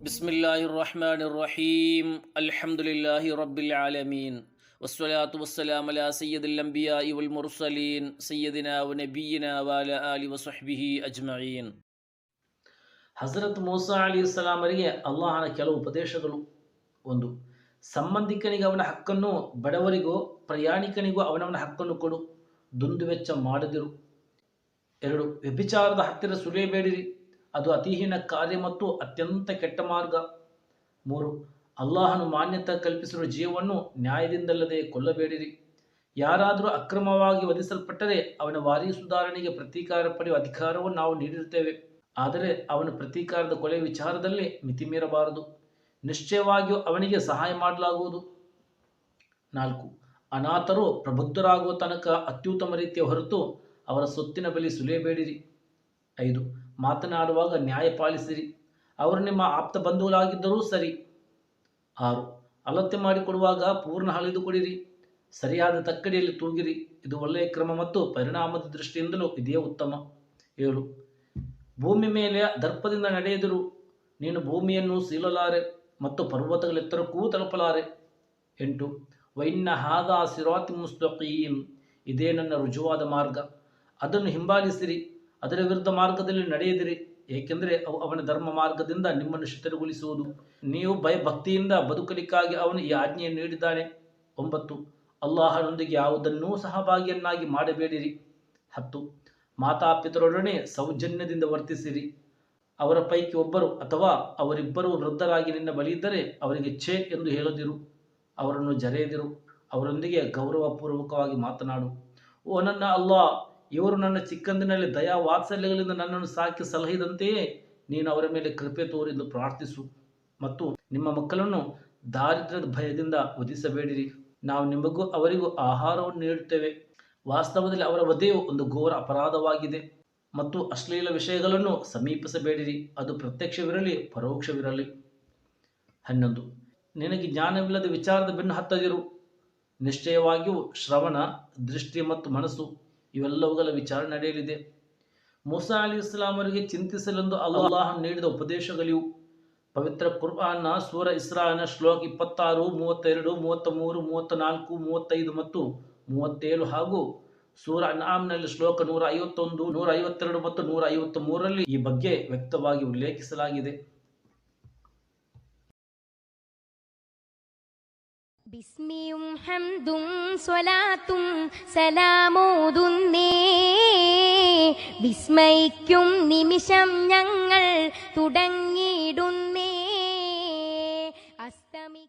بسم الله الرحمن الرحيم الحمد لله رب العالمين والصلاة والسلام على سيد الأنبياء والمرسلين سيدنا ونبينا وعلى آله وصحبه أجمعين ಹಜರತ್ ಮೂಸಾ ಅಲಿ ಇಸ್ಲಾಮರಿಗೆ ಅಲ್ಲಾಹನ ಕೆಲವು ಉಪದೇಶಗಳು ಒಂದು ಸಂಬಂಧಿಕನಿಗೆ ಅವನ ಹಕ್ಕನ್ನು, ಬಡವರಿಗೂ, ಪ್ರಯಾಣಿಕನಿಗೂ ಅವನವನ ಹಕ್ಕನ್ನು ಕೊಡು. ದುಂದುವೆಚ್ಚ ಮಾಡದಿರು. ಎರಡು, ವ್ಯಭಿಚಾರದ ಹತ್ತಿರ ಸುರಿಯಬೇಡಿರಿ. ಅದು ಅತಿಹೀನ ಕಾರ್ಯ ಮತ್ತು ಅತ್ಯಂತ ಕೆಟ್ಟ ಮಾರ್ಗ. ಮೂರು, ಅಲ್ಲಾಹನು ಮಾನ್ಯತೆ ಕಲ್ಪಿಸಿರುವ ಜೀವವನ್ನು ನ್ಯಾಯದಿಂದಲ್ಲದೆ ಕೊಲ್ಲಬೇಡಿರಿ. ಯಾರಾದರೂ ಅಕ್ರಮವಾಗಿ ವಧಿಸಲ್ಪಟ್ಟರೆ ಅವನ ವಾರಿ ಸುಧಾರಣೆಗೆ ಪ್ರತೀಕಾರ ಪಡೆಯುವ ಅಧಿಕಾರವನ್ನು ನಾವು ನೀಡಿರುತ್ತೇವೆ. ಆದರೆ ಅವನ ಪ್ರತೀಕಾರದ ಕೊಲೆ ವಿಚಾರದಲ್ಲಿ ಮಿತಿ ಮೀರಬಾರದು ನಿಶ್ಚಯವಾಗಿಯೂ ಅವನಿಗೆ ಸಹಾಯ ಮಾಡಲಾಗುವುದು. ನಾಲ್ಕು, ಅನಾಥರು ಪ್ರಬುದ್ಧರಾಗುವ ತನಕ ಅತ್ಯುತ್ತಮ ರೀತಿಯ ಹೊರತು ಅವರ ಸೊತ್ತಿನ ಬಲಿ ಸುಲಿಯಬೇಡಿರಿ. ಐದು, ಮಾತನಾಡುವಾಗ ನ್ಯಾಯ ಪಾಲಿಸಿರಿ. ಅವರು ನಿಮ್ಮ ಆಪ್ತ ಬಂಧುಗಳಾಗಿದ್ದರೂ ಸರಿ. ಆರು ಅಲತ್ಯ ಮಾಡಿಕೊಡುವಾಗ ಪೂರ್ಣ ಹಳಿದು ಕೊಡಿರಿ. ಸರಿಯಾದ ತಕ್ಕಡಿಯಲ್ಲಿ ತೂಗಿರಿ. ಇದು ಒಳ್ಳೆಯ ಕ್ರಮ ಮತ್ತು ಪರಿಣಾಮದ ದೃಷ್ಟಿಯಿಂದಲೂ ಇದೇ ಉತ್ತಮ. ಏಳು, ಭೂಮಿ ಮೇಲೆ ದರ್ಪದಿಂದ ನಡೆಯದಿರು ನೀನು ಭೂಮಿಯನ್ನು ಸೀಲಲಾರೆ ಮತ್ತು ಪರ್ವತಗಳೆತ್ತರಕ್ಕೂ ತಲುಪಲಾರೆ ಎಂಟು, ವೈನ್ನ ಹಾದ ಸಿರಾತಿ ಮುಸ್ತಕೀಂ, ಇದೇ ನನ್ನ ರುಜುವಾದ ಮಾರ್ಗ. ಅದನ್ನು ಹಿಂಬಾಲಿಸಿರಿ, ಅದರ ವಿರುದ್ಧ ಮಾರ್ಗದಲ್ಲಿ ನಡೆಯದಿರಿ, ಏಕೆಂದರೆ ಅವು ಅವನ ಧರ್ಮ ಮಾರ್ಗದಿಂದ ನಿಮ್ಮನ್ನು ಶಿಥಿಲಗೊಳಿಸುವುದು ನೀವು ಭಯಭಕ್ತಿಯಿಂದ ಬದುಕಲಿಕ್ಕಾಗಿ ಅವನು ಈ ಆಜ್ಞೆಯನ್ನು ನೀಡಿದ್ದಾನೆ. ಒಂಬತ್ತು, ಅಲ್ಲಾಹನೊಂದಿಗೆ ಯಾವುದನ್ನೂ ಸಹಭಾಗಿಯನ್ನಾಗಿ ಮಾಡಬೇಡಿರಿ. ಹತ್ತು, ಮಾತಾಪಿತರೊಡನೆ ಸೌಜನ್ಯದಿಂದ ವರ್ತಿಸಿರಿ. ಅವರ ಪೈಕಿ ಒಬ್ಬರು ಅಥವಾ ಅವರಿಬ್ಬರು ವೃದ್ಧರಾಗಿ ನಿನ್ನ ಬಳಿ ಇದ್ದರೆ ಅವರಿಗೆ ಛೇ ಎಂದು ಹೇಳದಿರು. ಅವರನ್ನು ಜರೆಯದಿರು. ಅವರೊಂದಿಗೆ ಗೌರವಪೂರ್ವಕವಾಗಿ ಮಾತನಾಡು. ಓ ನನ್ನ ಅಲ್ಲಾ, ಇವರು ನನ್ನ ಚಿಕ್ಕಂದಿನಲ್ಲಿ ದಯಾ ವಾತ್ಸಲ್ಯಗಳಿಂದ ನನ್ನನ್ನು ಸಾಕಿ ಸಲಹಿದಂತೆಯೇ ನೀನು ಅವರ ಮೇಲೆ ಕೃಪೆ ತೋರೆಂದು ಪ್ರಾರ್ಥಿಸು. ಮತ್ತು ನಿಮ್ಮ ಮಕ್ಕಳನ್ನು ದಾರಿದ್ರ್ಯದ ಭಯದಿಂದ ವಧಿಸಬೇಡಿರಿ. ನಾವು ನಿಮಗೂ ಅವರಿಗೂ ಆಹಾರವನ್ನು ನೀಡುತ್ತೇವೆ. ವಾಸ್ತವದಲ್ಲಿ ಅವರ ವಧೆಯು ಒಂದು ಘೋರ ಅಪರಾಧವಾಗಿದೆ. ಮತ್ತು ಅಶ್ಲೀಲ ವಿಷಯಗಳನ್ನು ಸಮೀಪಿಸಬೇಡಿರಿ. ಅದು ಪ್ರತ್ಯಕ್ಷವಿರಲಿ, ಪರೋಕ್ಷವಿರಲಿ. ಹನ್ನೊಂದು. ನಿನಗೆ ಜ್ಞಾನವಿಲ್ಲದ ವಿಚಾರದ ಬೆನ್ನು ಹತ್ತದಿರು. ನಿಶ್ಚಯವಾಗಿಯೂ ಶ್ರವಣ, ದೃಷ್ಟಿ ಮತ್ತು ಮನಸ್ಸು ಇವೆಲ್ಲವುಗಳ ವಿಚಾರ ನಡೆಯಲಿದೆ. ಮೂಸಾ ಅಲಿ ಇಸ್ಲಾಮರಿಗೆ ಚಿಂತಿಸಲೆಂದು ಅಲ್ಲಾಹ ನೀಡಿದ ಉಪದೇಶಗಳಿವು. ಪವಿತ್ರ ಕುರ್ಆನ್ನ ಸೂರ ಇಸ್ರಾನ ಶ್ಲೋಕ ಇಪ್ಪತ್ತಾರು, ಮೂವತ್ತೆರಡು ಮೂವತ್ತ ಮೂರು ಮೂವತ್ತ ನಾಲ್ಕು ಮೂವತ್ತೈದು ಮತ್ತು ಮೂವತ್ತೇಳು ಹಾಗೂ ಸೂರ ನಾಮ್ನಲ್ಲಿ ಶ್ಲೋಕ ನೂರ ಐವತ್ತೊಂದು ನೂರ ಐವತ್ತೆರಡು ಮತ್ತು ನೂರ ಐವತ್ತ್ ಮೂರರಲ್ಲಿ ಈ ಬಗ್ಗೆ ವ್ಯಕ್ತವಾಗಿ ಉಲ್ಲೇಖಿಸಲಾಗಿದೆ ബിസ്മിയും ഹംദും സ്വലാത്തും സലാമോതുന്നേ വിസ്മയിക്കും നിമിഷം ഞങ്ങൾ തുടങ്ങിയിടുന്നേ അസ്തമി